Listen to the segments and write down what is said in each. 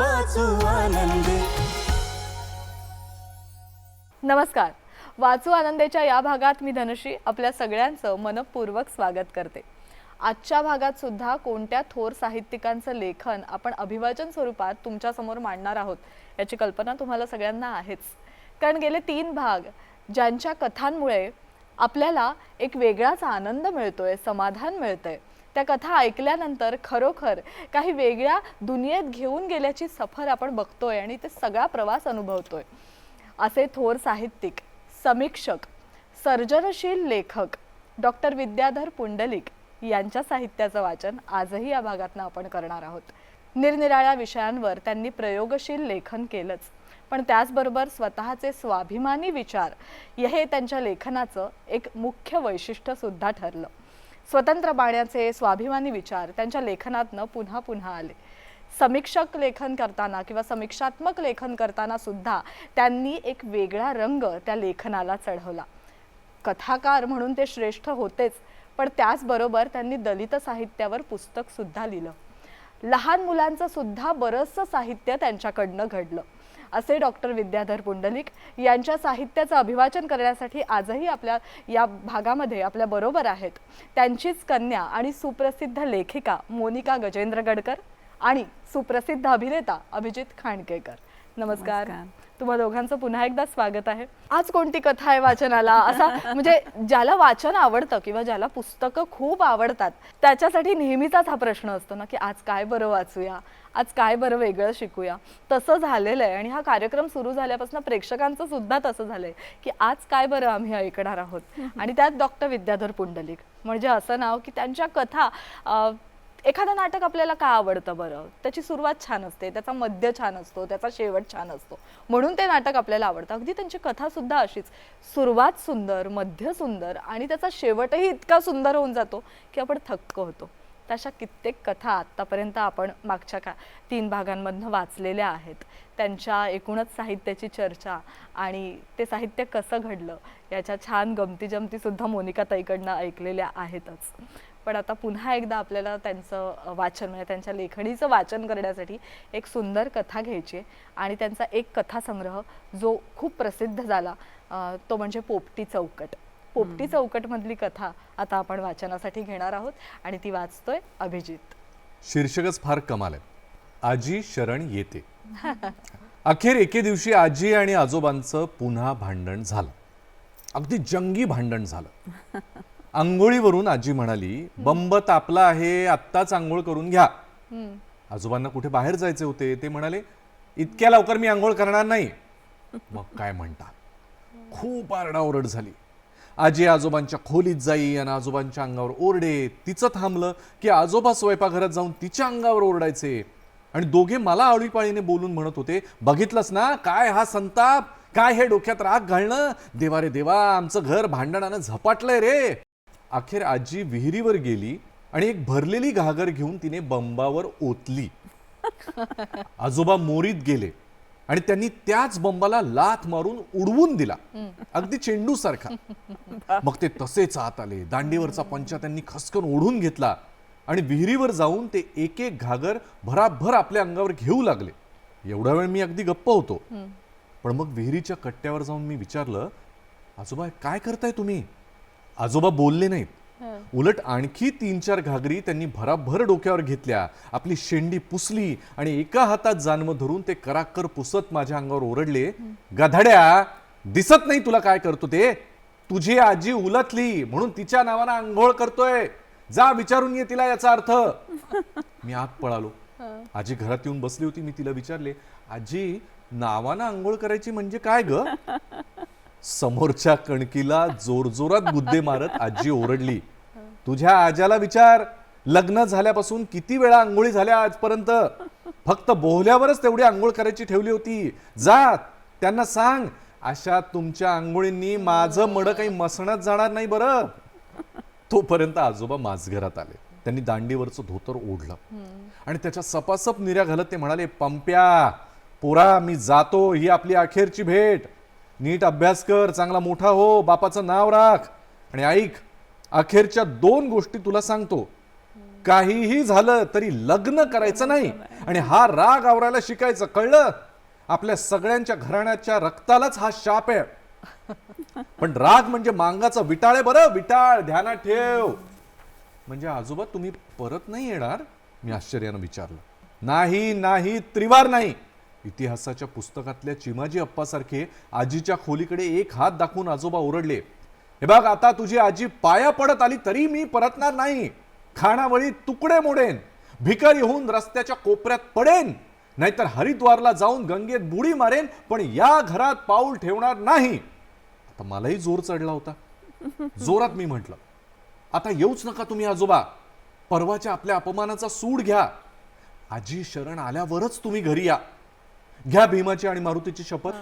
वाचू आनंदी. नमस्कार. वाचू आनंदेच्या या भागात मी धनश्री आपल्या सगळ्यांचं मनपूर्वक स्वागत करते. आजच्या भागात सुद्धा कोणत्या थोर साहित्यिकांचं लेखन आपण अभिवाचन स्वरूपात तुमच्यासमोर मांडणार आहोत याची कल्पना तुम्हाला सगळ्यांना आहेच. कारण गेले तीन भाग ज्यांच्या कथांमुळे आपल्याला एक वेगळाच आनंद मिळतोय समाधान मिळतंय. त्या कथा ऐकल्यानंतर खरोखर काही वेगळ्या दुनियेत घेऊन गेल्याची सफर आपण बघतोय आणि ते सगळा प्रवास अनुभवतोय. असे थोर साहित्यिक समीक्षक सर्जनशील लेखक डॉक्टर विद्याधर पुंडलिक यांच्या साहित्याचं वाचन आजही या भागातनं आपण करणार आहोत. निरनिराळ्या विषयांवर त्यांनी प्रयोगशील लेखन केलंच. पण त्याचबरोबर स्वतःचे स्वाभिमानी विचार हे त्यांच्या लेखनाचं एक मुख्य वैशिष्ट्यसुद्धा ठरलं. स्वतंत्र बाण्याचे स्वाभिमानी विचार त्यांच्या लेखनातनं पुन्हा पुन्हा आले. समीक्षक लेखन करताना किंवा समीक्षात्मक लेखन करताना सुद्धा त्यांनी एक वेगळा रंग त्या लेखनाला चढवला. कथाकार म्हणून ते श्रेष्ठ होतेच पण त्याचबरोबर त्यांनी दलित साहित्यावर पुस्तकसुद्धा लिहिलं. लहान मुलांचं सुद्धा बरंचसं साहित्य त्यांच्याकडनं घडलं. असे डॉक्टर विद्याधर पुंडलिक यांच्या साहित्याचं अभिवाचन करण्यासाठी आजही आपल्या या भागामध्ये आपल्या बरोबर आहेत. त्यांचीच कन्या आणि सुप्रसिद्ध लेखिका मोनिका गजेंद्र गडकर आणि सुप्रसिद्ध अभिनेता अभिजित खांडकेकर. नमस्कार. तुम्हा दोघांचं पुन्हा एकदा स्वागत आहे. आज कोणती कथा आहे वाचनाला? असा म्हणजे ज्याला वाचन आवडतं किंवा ज्याला पुस्तकं खूप आवडतात त्याच्यासाठी नेहमीचाच हा प्रश्न असतो ना की आज काय बरं वाचूया? आज काय बरं वेगळं शिकूया? तसं झालेलं आहे. आणि हा कार्यक्रम सुरू झाल्यापासून प्रेक्षकांचं सुद्धा तसं झालंय की आज काय बरं आम्ही ऐकणार आहोत? आणि त्यात डॉक्टर विद्याधर पुंडलिक. म्हणजे असं नाव की त्यांच्या कथा एखादं नाटक आपल्याला का आवडतं बरं? त्याची सुरुवात छान असते त्याचा मध्य छान असतो त्याचा शेवट छान असतो. म्हणून ते नाटक आपल्याला आवडतं. अगदी त्यांची कथासुद्धा अशीच. सुरुवात सुंदर मध्य सुंदर आणि त्याचा शेवटही इतका सुंदर होऊन जातो की आपण थक्क होतो. तशा कित्येक कथा आत्तापर्यंत आपण मागच्या का तीन भागांमधनं वाचलेल्या आहेत. त्यांच्या एकूणच साहित्याची चर्चा आणि ते साहित्य कसं घडलं याच्या छान गमती मोनिका ताईकडनं ऐकलेल्या आहेतच. पण आता पुन्हा एकदा आपल्याला त्यांचं वाचन म्हणजे त्यांच्या लेखणीचं वाचन करण्यासाठी एक सुंदर कथा घ्यायची आहे. आणि त्यांचा एक कथासंग्रह जो खूप प्रसिद्ध झाला तो म्हणजे पोपटी चौकट. पोपटी चौकटमधली कथा आता आपण वाचनासाठी घेणार आहोत आणि ती वाचतोय अभिजित. शीर्षकच फार कमाल आहे. आजी शरण येते. अखेर एके दिवशी आजी आणि आजोबांचं पुन्हा भांडण झालं. अगदी जंगी भांडण झालं. आंघोळीवरून आजी म्हणाली बंब तापला आहे आत्ताच आंघोळ करून घ्या. आजोबांना कुठे बाहेर जायचे होते ते म्हणाले इतक्या लवकर मी आंघोळ करणार नाही. मग काय म्हणता? खूप आरडाओरड झाली. आजी आजोबांच्या खोलीत जाई आणि आजोबांच्या अंगावर ओरडे. तिचं थांबलं की आजोबा स्वयंपाकघरात जाऊन तिच्या अंगावर ओरडायचे. आणि दोघे मला आळीपाळीने बोलून म्हणत होते बघितलंस ना काय हा संताप? काय हे डोक्यात राग घालणं? देवा रे देवा आमचं घर भांडणानं झपाटलंय रे. अखेर आजी विहिरीवर गेली आणि एक भरलेली घागर घेऊन तिने बंबावर ओतली. आजोबा मोरीत गेले आणि त्यांनी त्याच बंबाला लाथ मारून उडवून दिला. अगदी चेंडू सारखा. मग ते तसेच आत आले. दांडीवरचा पंचा त्यांनी खसकन ओढून घेतला आणि विहिरीवर जाऊन ते एक एक घागर भराभर आपल्या अंगावर घेऊ लागले. एवढा वेळ मी अगदी गप्प होतो. पण मग विहिरीच्या कट्ट्यावर जाऊन मी विचारलं आजोबा काय करताय तुम्ही? आजोबा बोलले नाहीत. उलट आणखी तीन चार घागरी त्यांनी भराभर डोक्यावर घेतल्या. आपली शेंडी पुसली आणि एका हातात जानवं धरून ते कराकर पुसत माझ्या अंगावर ओरडले गधाड्या दिसत नाही तुला काय करतो ते? तुझी आजी उलटली म्हणून तिच्या नावानं आंघोळ करतोय. जा विचारून ये तिला याचा अर्थ. मी आत पळालो. आजी घरात येऊन बसली होती मी तिला विचारले आजी नावानं आंघोळ करायची म्हणजे काय ग? समोरच्या कणकीला जोरजोरात गुद्दे मारत आजी ओरडली तुझ्या आजाला विचार लग्न झाल्यापासून किती वेळा आंघोळी झाल्या आजपर्यंत? फक्त बोहल्यावरच तेवढी आंघोळ करायची ठेवली होती. जा त्यांना सांग अशा तुमच्या आंघोळींनी माझं मड काही मसणात जाणार नाही बरं. तोपर्यंत आजोबा माझघरात आले. त्यांनी दांडीवरचं धोतर ओढलं. आणि त्याच्या सपासप निर्या घालत ते म्हणाले पंप्या पोरा मी जातो ही आपली अखेरची भेट. नीट अभ्यास कर चांगला मोठा हो बापाचं नाव राख. आणि ऐक अखेरच्या दोन गोष्टी तुला सांगतो. काहीही झालं तरी लग्न करायचं नाही. आणि हा राग आवरायला शिकायचं कळलं? आपल्या सगळ्यांच्या घराण्याच्या रक्तालाच हा शाप आहे. पण राग म्हणजे मांगाचा विटाळ आहे बरं. विटाळ ध्यानात ठेव. म्हणजे आजोबा तुम्ही परत नाही येणार? मी आश्चर्यानं विचारलं. नाही नाही त्रिवार नाही. इतिहासाच्या पुस्तकातल्या चिमाजी अप्पासारखे आजीच्या खोलीकडे एक हात दाखवून आजोबा ओरडले हे बघ आता तुझी आजी पाया पडत आली तरी मी परतणार नाही. खाणावळी तुकडे मोडेन भिकारी होऊन रस्त्याच्या कोपऱ्यात पडेन. नाहीतर हरिद्वारला जाऊन गंगेत बुडी मारेन पण या घरात पाऊल ठेवणार नाही. आता मलाही जोर चढला होता. जोरात मी म्हटलं आता येऊच नका तुम्ही आजोबा. परवाच्या आपल्या अपमानाचा सूड घ्या. आजी शरण आल्यावरच तुम्ही घरी या. घ्या भीमाची आणि मारुतीची शपथ.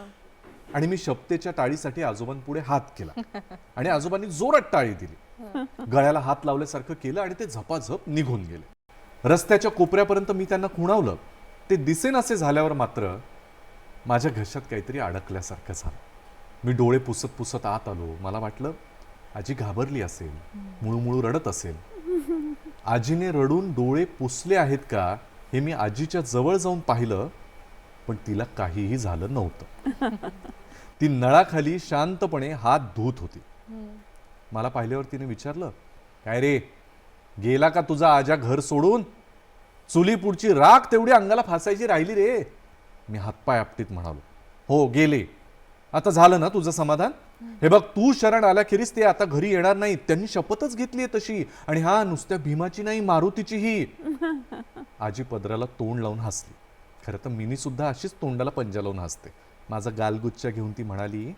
आणि मी शपथेच्या टाळीसाठी आजोबांपुढे हात केला. आणि आजोबांनी जोरात टाळी दिली. गळ्याला हात लावल्यासारखं केलं आणि ते झपाझप निघून गेले. रस्त्याच्या कोपऱ्यापर्यंत मी त्यांना खुणावलं. ते दिसेनासे झाल्यावर मात्र माझ्या घशात काहीतरी अडकल्यासारखं झालं. मी डोळे पुसत पुसत आत आलो. मला वाटलं आजी घाबरली असेल. मुळूमुळू रडत असेल. आजीने रडून डोळे पुसले आहेत का हे मी आजीच्या जवळ जाऊन पाहिलं. पण तिला काहीही झालं नव्हतं. ती नळाखाली शांतपणे हात धुत होती. मला पाहिल्यावर तिने विचारलं काय रे गेला का तुझा आजा घर सोडून? चुली पुढची राख तेवढी अंगाला फासायची राहिली रे. मी हातपाय आपटीत म्हणालो हो गेले. आता झालं ना तुझं समाधान? हे बघ तू शरण आल्याखेरीज ते आता घरी येणार नाही. त्यांनी शपथच घेतली तशी. आणि हा नुसत्या भीमाची नाही मारुतीचीही. आजी पदराला तोंड लावून हसली. खरं तर मिनी सुद्धा अशीच तोंडाला पंजा लावून हसते. माझा गालगुच्चा घेऊन ती म्हणाली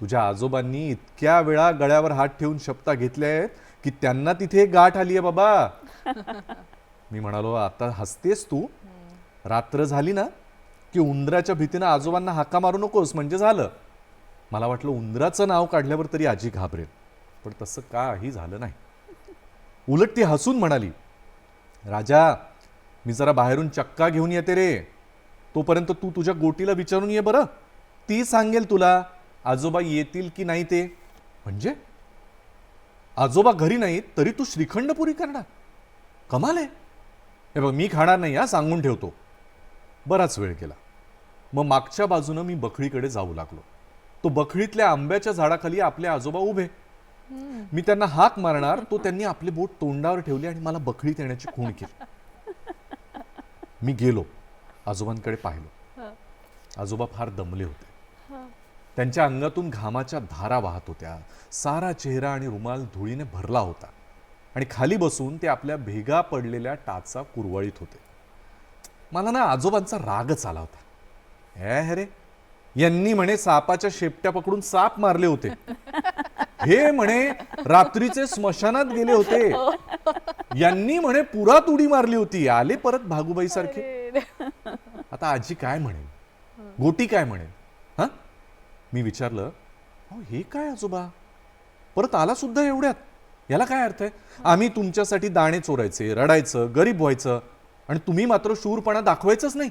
तुझ्या आजोबांनी इतक्या वेळा गळ्यावर हात ठेवून शपथा घेतल्या आहेत की त्यांना तिथे गाठ आली आहे बाबा. मी म्हणालो आता हसतेस तू? रात्र झाली ना की उंदराच्या भीतीनं आजोबांना हाका मारू नकोस म्हणजे झालं. मला वाटलं उंदराचं नाव काढल्यावर तरी आजी घाबरेल पण तसं काही झालं नाही. उलट ती हसून म्हणाली राजा मी जरा बाहेरून चक्का घेऊन येते रे. तोपर्यंत तू तुझ्या गोटीला विचारून ये बरं. ती सांगेल तुला आजोबा येतील की नाही ते. म्हणजे? आजोबा घरी नाहीत तरी तू श्रीखंड पुरी करणार. कमाल आहे. हे बघ मी खाणार नाही हा सांगून ठेवतो. बराच वेळ गेला. मग मागच्या बाजूनं मी बखळीकडे जाऊ लागलो. तो बखळीतल्या आंब्याच्या झाडाखाली आपले आजोबा उभे. मी त्यांना हाक मारणार तो त्यांनी आपले बोट तोंडावर ठेवले आणि मला बखळीत येण्याची खूण केली. मी गेलो आजोबांकडे पाहिलो. आजोबा फार दमले होते. त्यांच्या अंगातून घामाच्या धारा वाहत होत्या. सारा चेहरा आणि रुमाल धुळीने भरला होता आणि खाली बसून ते आपल्या भेगा पडलेल्या टाचा कुरवळीत होते. मला ना आजोबांचा रागच आला होता. हे हे रे यांनी म्हणे सापाच्या शेपट्या पकडून साप मारले होते. हे म्हणे रात्रीचे स्मशानात गेले होते. यांनी म्हणे पुरात उडी मारली होती. आले परत भागुबाई सारखे. आता आजी काय म्हणेल? गोटी काय म्हणेल? हा? मी विचारलं अहो हे काय आजोबा? परत आला सुद्धा एवढ्यात? याला काय अर्थ आहे? आम्ही तुमच्यासाठी दाणे चोरायचे रडायचं गरीब व्हायचं आणि तुम्ही मात्र शूरपणा दाखवायचंच नाही.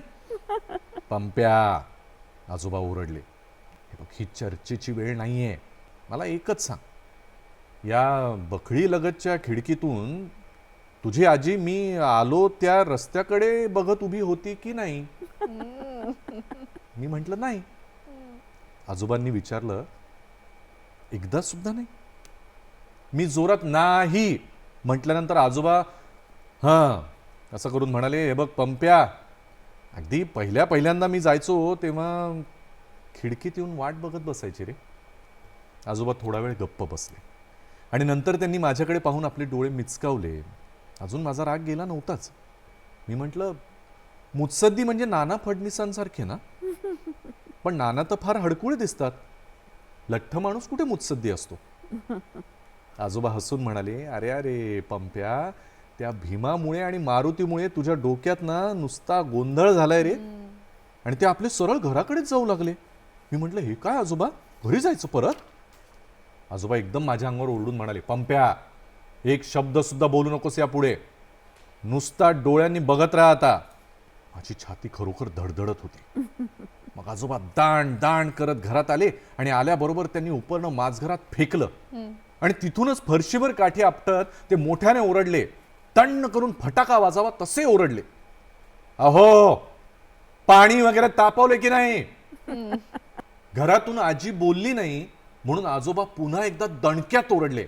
पंप्या आजोबा ओरडले. हे बघ ही चर्चेची वेळ नाहीये. मला एकच सांग. या बखळी लगतच्या खिडकीतून तुझी आजी मी आलो त्या रस्त्याकडे बघत उभी होती की नाही? मी म्हंटल नाही. आजोबांनी विचारलं एकदा सुद्धा नाही. मी जोरात नाही म्हटल्यानंतर आजोबा हां असं करून म्हणाले हे बघ पंप्या अगदी पहिल्या पहिल्यांदा मी जायचो तेव्हा खिडकीत येऊन वाट बघत बसायची रे. आजोबा थोडा वेळ गप्प बसले आणि नंतर त्यांनी माझ्याकडे पाहून आपले डोळे मिचकावले. अजून माझा राग गेला नव्हताच. मी म्हटलं मुत्सद्दी म्हणजे नाना फडणीसांसारखे ना? पण नाना तर फार हडकुळे दिसतात. लठ्ठ माणूस कुठे मुत्सद्दी असतो? आजोबा हसून म्हणाले अरे अरे पंप्या त्या भीमामुळे आणि मारुतीमुळे तुझ्या डोक्यात ना नुसता गोंधळ झालाय रे. आणि ते आपले सरळ घराकडेच जाऊ लागले. मी म्हटलं हे काय आजोबा? घरी जायचं परत? आजोबा एकदम माझ्या अंगावर ओरडून म्हणाले पंप्या एक शब्द सुद्धा बोलू नकोस या पुढे नुसता डोळ्यांनी बघत राहा आता. माझी छाती खरोखर धडधडत होती. मग आजोबा दाण दाण करत घरात आले आणि आल्याबरोबर त्यांनी उपरणं माझघरात फेकलं. आणि तिथूनच फरशीवर काठी आपटत ते मोठ्याने ओरडले. तण्ण करून फटाका वाजावा तसे ओरडले. अहो पाणी वगैरे तापवले की नाही? घरातून आजी बोलली नाही म्हणून आजोबा पुन्हा एकदा दणक्यात ओरडले.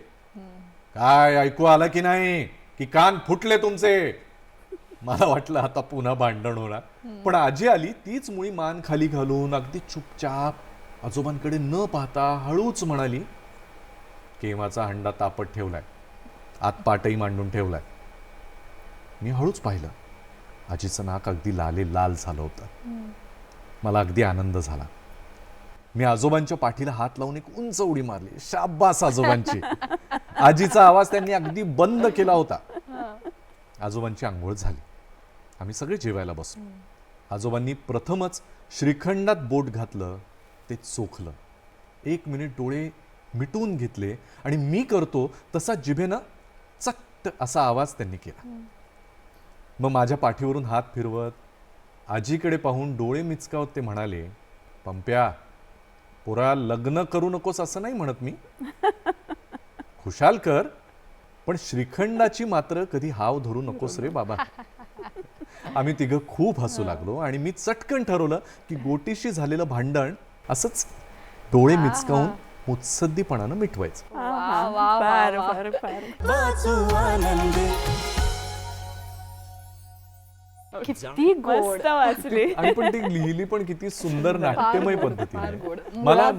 काय ऐकू आलं की नाही? की कान फुटले तुमचे? मला वाटलं आता पुन्हा भांडण होणार. पण आजी आली तीच मुळी मान खाली घालून अगदी चुपचाप आजोबांकडे न पाहता हळूच म्हणाली केव्हाचा हंडा तापत ठेवलाय? आत पाटही मांडून ठेवलाय. मी हळूच पाहिलं. आजीचं नाक अगदी लाले लाल झालं होतं. मला अगदी आनंद झाला. मी आजोबांच्या पाठीला हात लावून एक उंच उडी मारली. शाब्बास आजोबांची. आजीचा आवाज त्यांनी अगदी बंद केला होता. आजोबांची आंघोळ झाली. आम्ही सगळे जेवायला बसलो. आजोबांनी प्रथमच श्रीखंडात बोट घातलं ते चोखलं. एक मिनिट डोळे मिटून घेतले आणि मी करतो तसा जिभेनं चक्ट असा आवाज त्यांनी केला. मग माझ्या पाठीवरून हात फिरवत आजीकडे पाहून डोळे मिचकावत ते म्हणाले पंप्या पोरा लग्न करू नकोस असं नाही म्हणत मी. खुशाल कर पण श्रीखंडाची मात्र कधी हाव धरू नकोस रे बाबा. आम्ही तिघं खूप हसू लागलो आणि मी चटकन ठरवलं की गोटीशी झालेलं भांडण असंच डोळे मिचकावून मुत्सद्दीपणानं मिटवायचं. किती गोड. मस्त वाचली. आणि पण ती लिहिली पण किती सुंदर नाट्यमय. पद्धतीने. मला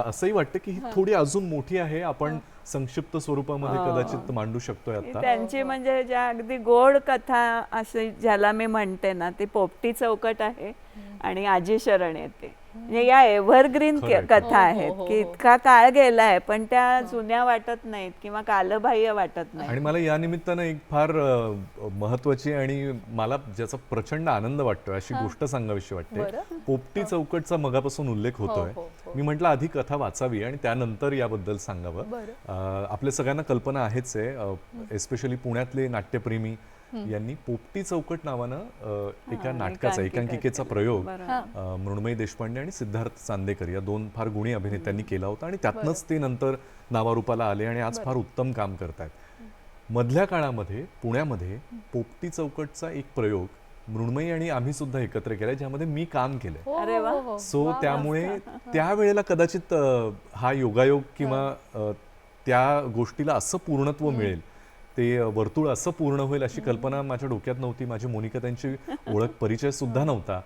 असंही वाटतं की ही थोडी अजून मोठी आहे आपण संक्षिप्त स्वरूपामध्ये कदाचित मांडू शकतोय आता. त्यांची म्हणजे ज्या अगदी गोड कथा असे ज्याला मी म्हणते ना ती पोपटी चौकट आहे. आणि आजी शरण येते. म्हणजे या एव्हरग्रीन कथा हो, हो, आहेत हो, की हो. इतका काळ गेलाय पण त्या जुन्या वाटत नाहीत किंवा कालबाह्य वाटत नाही आणि मला या निमित्तानं एक फार महत्वाची आणि मला ज्याचा प्रचंड आनंद वाटतोय अशी गोष्ट सांगावीशी वाटते. पोपटी चौकटचा मगापासून उल्लेख होतोय हो, हो. मी म्हटलं आधी कथा वाचावी आणि त्यानंतर याबद्दल सांगावं. आपल्या सगळ्यांना कल्पना आहेच आहे एस्पेशली पुण्यातले नाट्यप्रेमी यांनी पोपटी चौकट नावानं एका नाटकाचा एकांकिकेचा प्रयोग मृण्मयी देशपांडे आणि सिद्धार्थ चांदेकर या दोन फार गुणी अभिनेत्यांनी केला होता आणि त्यातनंच ते नंतर नावारूपाला आले आणि आज फार उत्तम काम करतायत. मधल्या काळामध्ये पुण्यामध्ये पोपटी चौकटचा एक प्रयोग मृण्मयी आणि आम्ही सुद्धा एकत्र केलाय ज्यामध्ये मी काम केलंय. अरे वा. सो त्यामुळे त्यावेळेला कदाचित हा योगायोग किंवा त्या गोष्टीला असं पूर्णत्व मिळेल. ते वर्तुळ असं पूर्ण होईल अशी कल्पना माझ्या डोक्यात नव्हती. माझी मोनिका त्यांची ओळख परिचय सुद्धा नव्हता.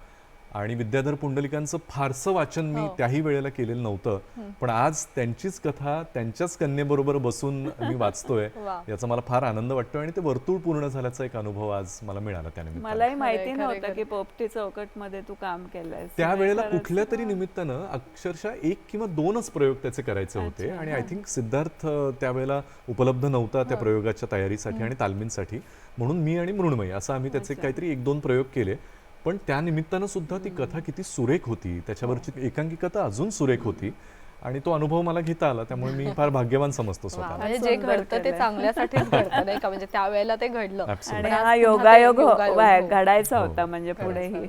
आणि विद्याधर पुंडलिकांचं फारसं वाचन मी त्याही वेळेला केलेलं नव्हतं. पण आज त्यांचीच कथा त्यांच्याच कन्येबरोबर बसून मी वाचतोय. याचा मला फार आनंद वाटतोय आणि ते वर्तुळ पूर्ण झाल्याचा एक अनुभव आज मला मिळाला त्यानिमित्तानं मलाही माहिती नव्हतं. की पोपटी चौकटमध्ये तू काम केलंय त्यावेळेला कुठल्या तरी निमित्तानं अक्षरशः एक किंवा दोनच प्रयोग त्याचे करायचे होते आणि आय थिंक सिद्धार्थ त्यावेळेला उपलब्ध नव्हता त्या प्रयोगाच्या तयारीसाठी आणि तालमींसाठी. म्हणून मी आणि मृण्मयी असं आम्ही त्याचे काहीतरी एक दोन प्रयोग केले. पण त्या निमित्तानं सुद्धा ती कथा किती सुरेख होती. त्याच्यावरची एकांकिका तर अजून सुरेख होती. आणि तो अनुभव मला घेता आला त्यामुळे मी फार भाग्यवान समजतो स्वतः म्हणजे जे घडतं ते केलंय. चांगल्यासाठीच घडतं नाही का? म्हणजे त्यावेळेला ते घडलं. आणि हा योगायोग हो- वा- हो. घडायचा हो. होता म्हणजे पुढेही.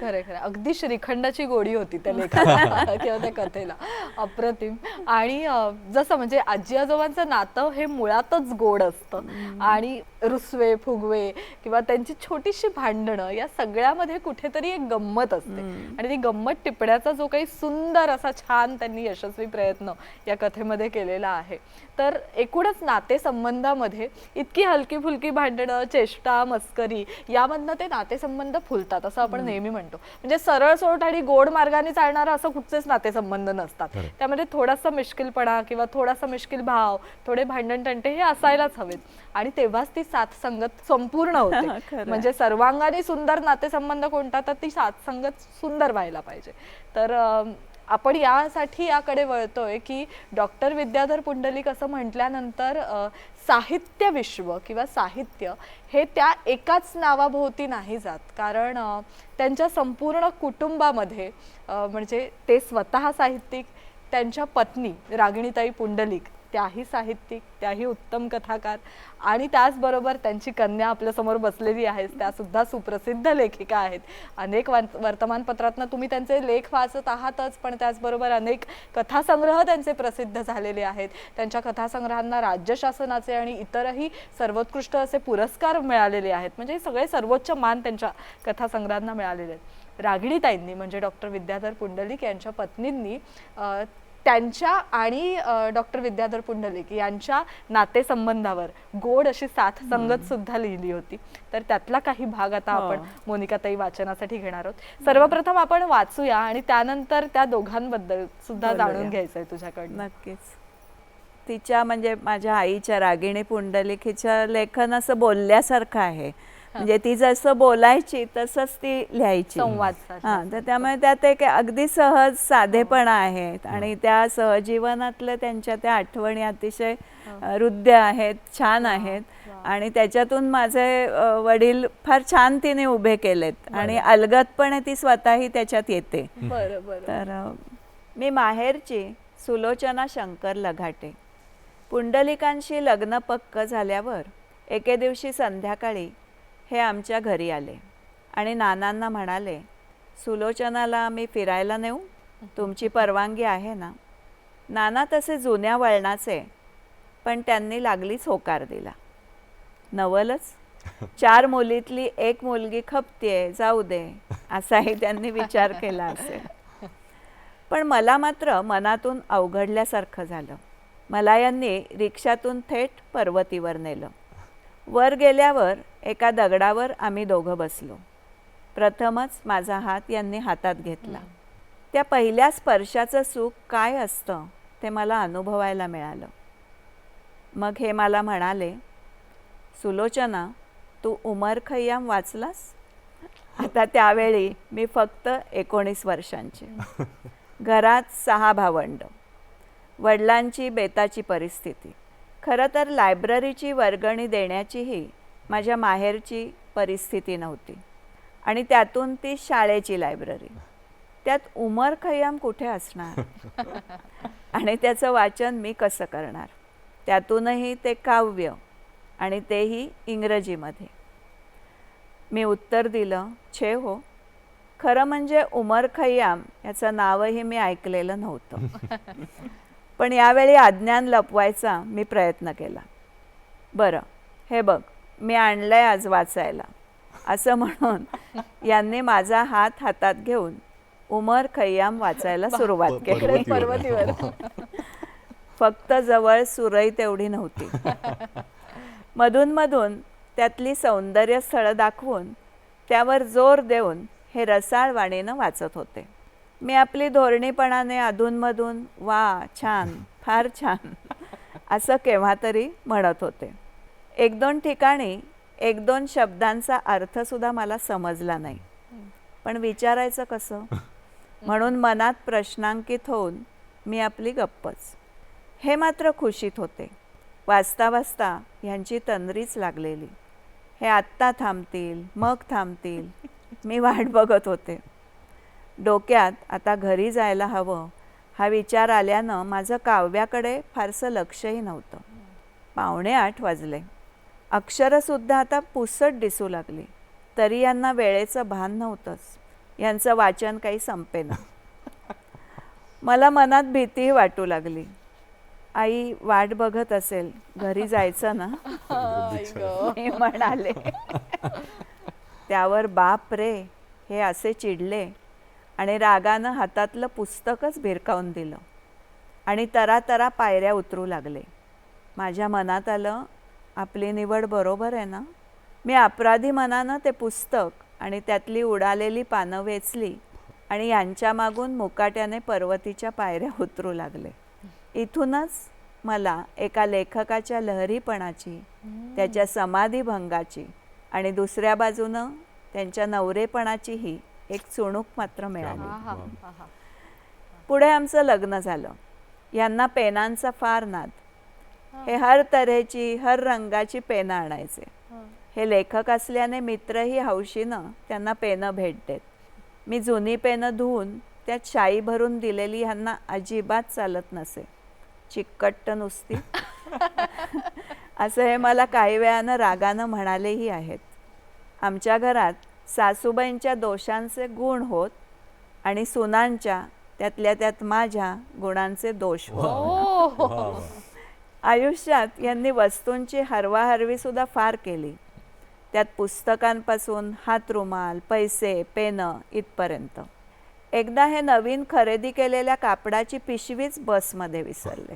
खरं खरं. अगदी श्रीखंडाची गोडी होती त्या लेखाला किंवा त्या कथेला. अप्रतिम. आणि जसं म्हणजे आजी आजोबांचं नातं हे मुळातच गोड असतं. आणि रुसवे फुगवे किंवा त्यांची छोटीशी भांडणं या सगळ्यामध्ये कुठेतरी एक गंमत असते. आणि ती गंमत टिपण्याचा जो काही सुंदर असा छान त्यांनी यश यशस्वी प्रयत्न या कथेमध्ये केलेला आहे. तर एकूणच नातेसंबंधामध्ये इतकी हलकी फुलकी भांडणं चेष्टा मस्करी यामधनं ते नातेसंबंध फुलतात असं आपण नेहमी म्हणतो. म्हणजे सरळ सोट आणि गोड मार्गाने चालणारं असं कुठचेच नातेसंबंध नसतात. त्यामध्ये थोडासा मिश्किलपणा किंवा थोडासा मिश्किल भाव थोडे भांडण तंटे हे असायलाच हवेत. आणि तेव्हाच ती साथ संगत संपूर्ण होते. म्हणजे सर्वांगाने सुंदर नातेसंबंध कोणता तर ती साथ संगत सुंदर व्हायला पाहिजे. तर आपण यासाठी याकडे वळतोय की डॉक्टर विद्याधर पुंडलिक असं म्हटल्यानंतर साहित्य विश्व किंवा साहित्य हे त्या एकाच नावाभोवती नाही जात. कारण त्यांच्या संपूर्ण कुटुंबामध्ये म्हणजे ते स्वतः साहित्यिक त्यांच्या पत्नी रागिणीताई पुंडलिक त्याही साहित्यिक त्याही उत्तम कथाकार आणि त्याचबरोबर त्यांची कन्या आपल्यासमोर बसलेली आहे त्यासुद्धा सुप्रसिद्ध लेखिका आहेत. अनेक wan- वर्तमानपत्रातनं तुम्ही त्यांचे लेख वाचत आहातच पण त्याचबरोबर अनेक कथासंग्रह त्यांचे प्रसिद्ध झालेले आहेत. त्यांच्या कथासंग्रहांना राज्य शासनाचे आणि इतरही सर्वोत्कृष्ट असे पुरस्कार मिळालेले आहेत. म्हणजे सगळे सर्वोच्च मान त्यांच्या कथासंग्रहांना मिळालेले आहेत. रागिणीताईंनी म्हणजे डॉक्टर विद्याधर पुंडलिक यांच्या पत्नींनी त्यांच्या आणि डॉक्टर विद्याधर पुंडलिक यांच्या नातेसंबंधावर गोड अशी साथ संगत सुद्धा लिहिली होती. तर त्यातला काही भाग आता हो. आपण मोनिकाताई वाचनासाठी घेणार आहोत. सर्वप्रथम आपण वाचूया आणि त्यानंतर त्या दोघांबद्दल सुद्धा. जाणून घ्यायचंय तुझ्याकडनं. नक्कीच. तिच्या म्हणजे माझ्या आईच्या रागिणी पुंडलिक हिचं लेखन असं बोलल्यासारखं आहे. म्हणजे ती जसं बोलायची तसंच ती लिहायची. संवाद हा तर त्यामुळे त्यात एक अगदी सहज साधेपणा आहे. आणि त्या सहजीवनातल्या त्यांच्या त्या आठवणी अतिशय हृद्य आहेत छान आहेत. आणि त्याच्यातून माझे वडील फार छान तिने उभे केलेत. आणि अलगदपणे ती स्वतःही त्याच्यात येते. तर मी माहेरची सुलोचना शंकर लघाटे. पुंडलिकांशी लग्न पक्क झाल्यावर एके दिवशी संध्याकाळी हे आमच्या घरी आले. आणि नानांना म्हणाले सुलोचनाला आम्ही फिरायला नेऊ? तुमची परवानगी आहे ना? नाना तसे जुन्या वळणाचे पण त्यांनी लागलीच होकार दिला. नवलच? चार मुलीतली एक मुलगी खपतीये जाऊ दे असाही त्यांनी विचार केला असेल. पण मला मात्र मनातून अवघडल्यासारखं झालं. मला यांनी रिक्षातून थेट पर्वतीवर नेलं. वर गेल्यावर एका दगडावर आम्ही दोघं बसलो. प्रथमच माझा हात यांनी हातात घेतला. त्या पहिल्या स्पर्शाचं सुख काय असतं ते मला अनुभवायला मिळालं. मग हे मला म्हणाले सुलोचना तू उमर खय्याम वाचलास? आता त्यावेळी मी फक्त एकोणीस वर्षांची. घरात सहा भावंड. वडिलांची बेताची परिस्थिती. खरं तर लायब्ररीची वर्गणी देण्याचीही माझ्या माहेरची परिस्थिती नव्हती. आणि त्यातून ती शाळेची लायब्ररी. त्यात उमर खय्याम कुठे असणार? आणि त्याचं वाचन मी कसं करणार? त्यातूनही ते काव्य आणि तेही इंग्रजीमध्ये. मी उत्तर दिलं छे हो खरं म्हणजे उमर खय्याम याचं नावही मी ऐकलेलं नव्हतं. पण यावेळी अज्ञान लपवायचा मी प्रयत्न केला. बरं हे बघ मी आणलंय आज वाचायला. असं म्हणून यांनी माझा हात हातात घेऊन उमर खय्याम वाचायला सुरुवात केली. पर्वतीवर. पर्वतीवर. फक्त जवळ सुरई तेवढी नव्हती. मधून मधून त्यातली सौंदर्य स्थळं दाखवून त्यावर जोर देऊन हे रसाळ वाणीनं वाचत होते. मी आपली धोरणीपणाने अधूनमधून वा छान फार छान असं केव्हा तरी म्हणत होते. एक दोन ठिकाणी एक दोन शब्दांचा अर्थसुद्धा मला समजला नाही. पण विचारायचं कसं? म्हणून मनात प्रश्नांकित होऊन मी आपली गप्पच. हे मात्र खुशीत होते. वाचता वाचता ह्यांची तंद्रीच लागलेली. हे आत्ता थांबतील मग थांबतील मी वाट बघत होते. डोक्यात आता घरी जायला हवं हा विचार आल्यानं माझं काव्याकडे फारसं लक्षही नव्हतं. पावणे आठ वाजले. अक्षरंसुद्धा आता पुसट दिसू लागली. तरी यांना वेळेचं भान नव्हतंच. यांचं वाचन काही संपेना. मला मनात भीतीही वाटू लागली. आई वाट बघत असेल घरी जायचं ना? मी म्हणाले. त्यावर बाप रे हे असे चिडले. आणि रागानं हातातलं पुस्तकच भिरकावून दिलं. आणि तरा तरा पायऱ्या उतरू लागले. माझ्या मनात आलं आपली निवड बरोबर आहे ना? मी अपराधी मनानं ते पुस्तक आणि त्यातली उडालेली पानं वेचली आणि यांच्या मागून मुकाट्याने पर्वतीच्या पायऱ्या उतरू लागले. इथूनच मला एका लेखकाच्या लहरीपणाची त्याच्या समाधीभंगाची आणि दुसऱ्या बाजूनं त्यांच्या नवरेपणाचीही एक चुणूक मात्र मिळाली. पुढे आमचं लग्न झालं. यांना पेनांचा फार नाद. हे. हर तऱ्हेची हर रंगाची पेनं आणायचे. हे. लेखक असल्याने मित्रही हौशीनं त्यांना पेनं भेट देत. मी जुनी पेनं धुवून त्यात शाई भरून दिलेली ह्यांना अजिबात चालत नसे. चिकट्ट नुसती. असं हे मला काही वेळानं रागानं म्हणालेही आहेत. आमच्या घरात सासूबाईंच्या दोषांचे गुण होत आणि सुनांच्या त्यातल्या त्यात माझ्या गुणांचे दोष होत. आयुष्यात यांनी वस्तूंची हरवाहरवी सुद्धा फार केली. त्यात पुस्तकांपासून हातरुमाल पैसे पेनं इथपर्यंत. एकदा हे नवीन खरेदी केलेल्या कापडाची पिशवीच बसमध्ये विसरले.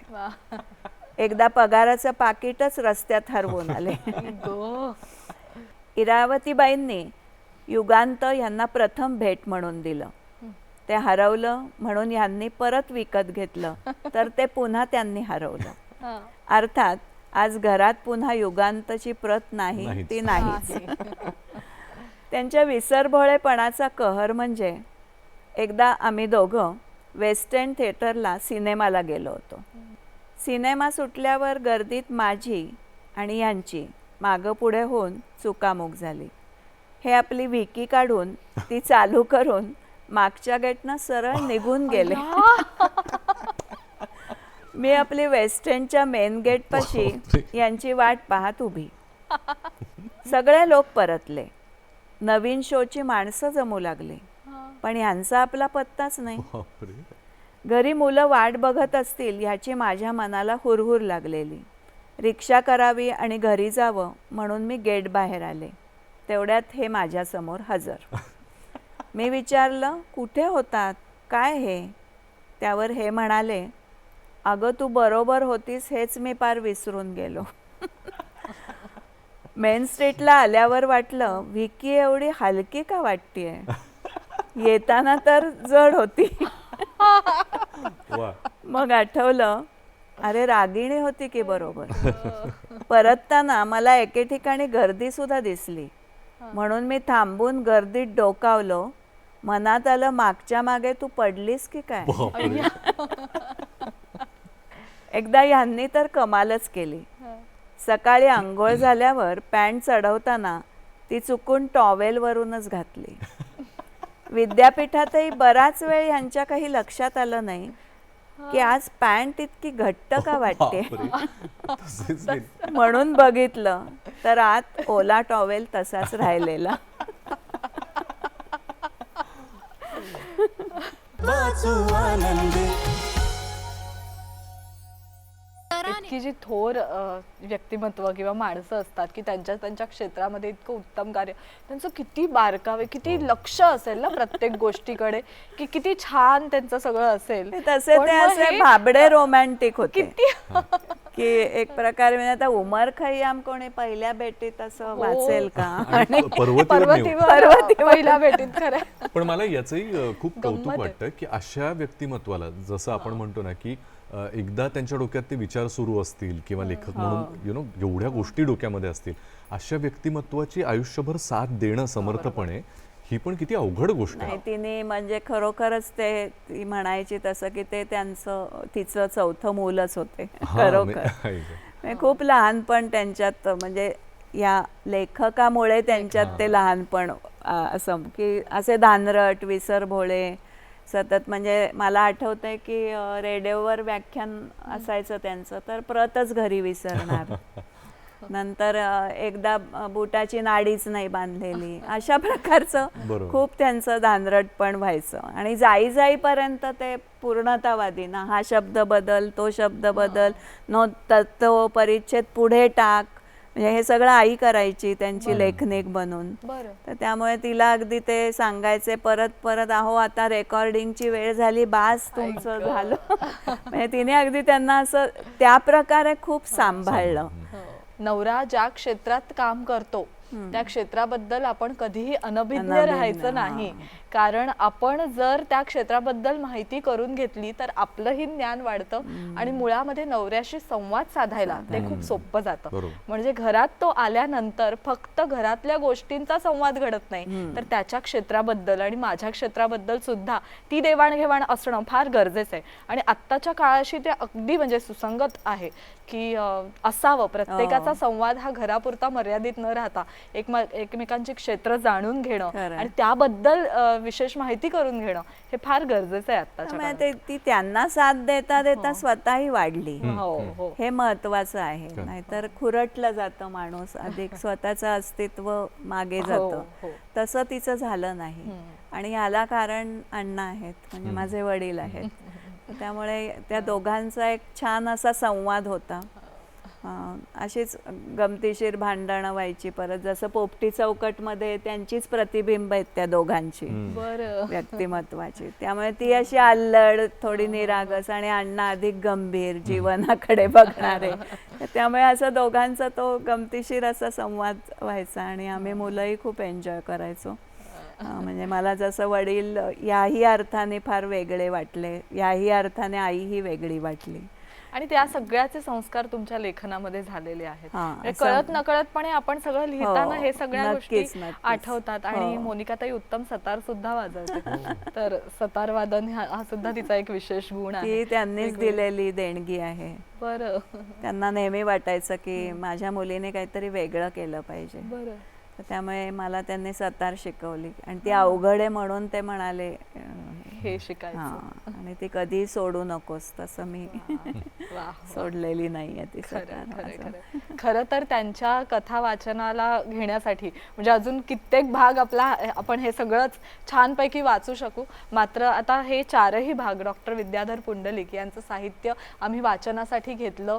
एकदा पगाराचं पाकिटच रस्त्यात हरवून आले. इरावतीबाईंनी युगांत यांना प्रथम भेट म्हणून दिलं. ते हरवलं म्हणून यांनी परत विकत घेतलं. तर ते पुन्हा त्यांनी हरवलं. अर्थात आज घरात पुन्हा युगांतची प्रत नाही. ती नाहीच. त्यांच्या विसरभोळेपणाचा कहर म्हणजे एकदा आम्ही दोघं वेस्ट एंड थिएटरला सिनेमाला गेलो होतो. सिनेमा सुटल्यावर गर्दीत माझी आणि यांची मागं पुढे होऊन चुकामुक झाली. हे आपली विकी काढून ती चालू करून मागच्या गेटनं सरळ निघून गेले. मी आपली वेस्ट एंडच्या मेन गेटपाशी बापरे. यांची वाट पाहत उभी. सगळे लोक परतले. नवीन शोची माणसं जमू लागली. पण यांचा आपला पत्ताच नाही. घरी मुलं वाट बघत असतील ह्याची माझ्या मनाला हुरहुर लागलेली. रिक्षा करावी आणि घरी जावं म्हणून मी गेट बाहेर आले. तेवढ्यात हे माझ्यासमोर हजर. मी विचारलं कुठे होतात? काय हे? त्यावर हे म्हणाले अगं तू बरोबर होतीस हेच मी पार विसरून गेलो. मेन स्ट्रीटला आल्यावर वाटलं विकी एवढी हलकी का वाटतीये? येताना तर जड होती. मग आठवलं अरे रागिणी होती की बरोबर? परतताना मला एके ठिकाणी गर्दी सुद्धा दिसली. म्हणून मी थांबून गर्दीत डोकावलो. मनात आलं मागच्या मागे तू पडलीस की काय. एकदा ह्यांनी तर कमालच केली. सकाळी आंघोळ झाल्यावर पॅन्ट चढवताना ती चुकून टॉवेलवरूनच घातली. विद्यापीठातही बराच वेळ ह्यांच्या काही लक्षात आलं नाही. की आज पॅन्ट इतकी घट्ट का वाटते. तसेच. म्हणून बघितलं. तर आत ओला टॉवेल तसाच राहिलेला. आनंदी. इतकी जी थोर व्यक्तिमत्व किंवा माणसं असतात की त्यांच्या त्यांच्या क्षेत्रामध्ये इतकं उत्तम कार्य त्यांचं किती बारकावे किती लक्ष असेल ना प्रत्येक गोष्टीकडे की किती छान त्यांचं सगळं असेल. तसे ते असे हे भाबडे रोमॅन्टिक होते. किती की एक प्रकारे म्हणजे आता उमर खय्याम कोणी पहिल्या भेटीत असं वाचेल का? पहिल्या भेटीत खरं. पण मला याचंही खूप कौतुक. वाटतं की अशा व्यक्तिमत्वाला जसं आपण म्हणतो ना की एकदा त्यांच्या डोक्यात ते विचार सुरू असतील किंवा लेखक म्हणून यु नो एवढ्या गोष्टी डोक्यामध्ये असतील अशा व्यक्तिमत्वाची आयुष्यभर साथ देणं समर्थपणे ही पण किती अवघड गोष्ट आहे. तिने म्हणजे खरोखरच ते ती म्हणायची तसं की ते त्यांचं तिचं चौथं मूलच होते. खरोखर. खूप लहानपण त्यांच्यात म्हणजे या लेखकामुळे त्यांच्यात ते लहानपण असं की असे धानरट विसर भोळे सतत म्हणजे मला आठवतंय की अ, रेडिओवर व्याख्यान असायचं त्यांचं तर प्रतच घरी विसरणार. नंतर एकदा बुटाची नाडीच नाही बांधलेली. अशा प्रकारचं. खूप त्यांचं धानरटपण व्हायचं. आणि जाई जाईपर्यंत ते पूर्णतावादी ना हा शब्द बदल तो शब्द बदल नो तत्व परिच्छेद पुढे टाक म्हणजे हे सगळं आई करायची त्यांची लेखनिक बनून. तर त्यामुळे तिला अगदी ते सांगायचे परत परत अहो आता रेकॉर्डिंगची वेळ झाली बास तुमचं झालं. म्हणजे तिने अगदी त्यांना असं त्या प्रकारे खूप सांभाळलं. नवरा ज्या क्षेत्रात काम करतो त्या क्षेत्राबद्दल आपण कधीही अनभिज्ञ राहायचं नाही. कारण आपण जर त्या क्षेत्राबद्दल माहिती करून घेतली तर आपलंही ज्ञान वाढतं आणि मुळामध्ये नवऱ्याशी संवाद साधायला ते खूप सोपं जातं. म्हणजे घरात तो आल्यानंतर फक्त घरातल्या गोष्टींचा संवाद घडत नाही. तर त्याच्या क्षेत्राबद्दल आणि माझ्या क्षेत्राबद्दल सुद्धा ती देवाणघेवाण असणं फार गरजेचं आहे. आणि आत्ताच्या काळाशी ते अगदी म्हणजे सुसंगत आहे की असावं. प्रत्येकाचा संवाद हा घरापुरता मर्यादित न राहता. एकम एकमेकांची क्षेत्र जाणून घेणं. आणि त्याबद्दल विशेष माहिती करून घेणं हे फार गरजेचं आहे काळात. ते ती त्यांना साथ देता देता स्वतःही वाढली. हो हो हे महत्वाचं आहे. नाहीतर खुरटलं जातं माणूस अधिक स्वतःचं अस्तित्व मागे हो, जातं. हो. तसं तिचं झालं नाही. आणि याला कारण अण्णा आहेत. म्हणजे माझे वडील आहेत. त्यामुळे त्या दोघांचा एक छान असा संवाद होता. अं, अशीच गमतीशीर भांडणं व्हायची परत जसं पोपटी चौकटमध्ये त्यांचीच प्रतिबिंब आहेत त्या दोघांची. बरं. व्यक्तिमत्वाची. त्यामुळे ती अशी अल्लड थोडी निरागस आणि अण्णा अधिक गंभीर जीवनाकडे बघणारे. त्यामुळे असं दोघांचा तो गमतीशीर असा संवाद व्हायचा आणि आम्ही मुलंही खूप एन्जॉय करायचो. म्हणजे मला जसं वडील याही अर्थाने फार वेगळे वाटले याही अर्थाने आई ही वेगळी वाटली. आणि त्या सगळ्याचे संस्कार तुमच्या लेखनामध्ये झालेले आहेत. हा, म्हणजे कळत नकळतपणे आपण सगळं लिहिताना हे सगळ्या गोष्टी. आठवतात. आणि हो. मोनिकाताई उत्तम सतार सुद्धा वाजवते. तर सतार वादन हा हा सुद्धा तिचा एक विशेष गुण आहे. ती त्यांनीच दिलेली देणगी आहे. बरं. त्यांना नेहमी वाटायचं की माझ्या मुलीने काहीतरी वेगळं केलं पाहिजे. बरं. तर त्यामुळे मला त्यांनी सतार शिकवली. आणि ती अवघड आहे म्हणून ते म्हणाले हे शिकायचं. हा. आणि ती कधी सोडू नकोस तसं मी सोडलेली नाहीये ती खरं तर त्यांच्या कथा वाचनाला घेण्यासाठी म्हणजे अजून कित्येक भाग आपला आपण हे सगळंच छानपैकी वाचू शकू. मात्र आता हे चारही भाग डॉक्टर विद्याधर पुंडलिक यांचं साहित्य आम्ही वाचनासाठी घेतलं.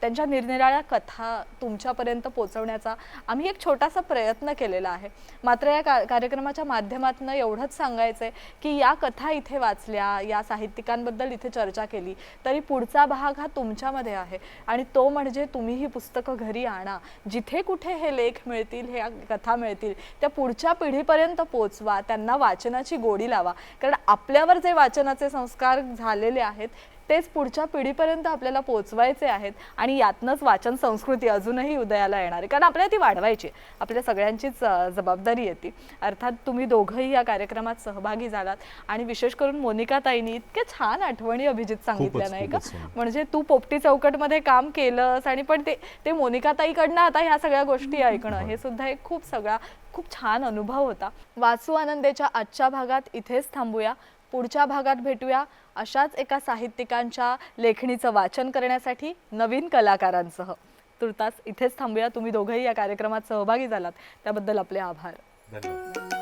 त्यांच्या निरनिराळ्या कथा तुमच्यापर्यंत पोहोचवण्याचा आम्ही एक छोटासा प्रयत्न केलेला आहे. मात्र या का कार्यक्रमाच्या माध्यमातून एवढंच सांगायचं आहे की या कथा इथे वाचल्या या साहित्यिकांबद्दल इथे चर्चा केली तरी पुढचा भाग हा तुमच्यामध्ये आहे. आणि तो म्हणजे तुम्ही ही पुस्तकं घरी आणा. जिथे कुठे हे लेख मिळतील हे कथा मिळतील त्या पुढच्या पिढीपर्यंत पोचवा त्यांना वाचनाची गोडी लावा. कारण आपल्यावर जे वाचनाचे संस्कार झालेले आहेत तेच पुढच्या पिढीपर्यंत आपल्याला पोचवायचे आहेत आणि यातनंच वाचन संस्कृती अजूनही उदयाला येणार आहे. कारण आपल्याला ती वाढवायची आहे. आपल्या सगळ्यांचीच जबाबदारी येते अर्थात तुम्ही दोघंही या कार्यक्रमात सहभागी झालात आणि विशेष करून मोनिका ताईंनी इतके छान आठवणी अभिजित सांगितल्या नाही का. म्हणजे तू पोपटी चौकटमध्ये काम केलंस आणि पण ते ते मोनिका ताईकडनं आता ह्या सगळ्या गोष्टी ऐकणं हे सुद्धा एक खूप सगळा खूप छान अनुभव होता. वाचू आनंदेच्या आजच्या भागात इथेच थांबूया. पुढच्या भागात भेटूया अशाच एका साहित्यिकांच्या लेखणीचं वाचन करण्यासाठी नवीन कलाकारांसह. तुर्तास इथेच थांबूया. तुम्ही दोघंही या कार्यक्रमात सहभागी झालात. त्याबद्दल आपले आभार. धन्यवाद.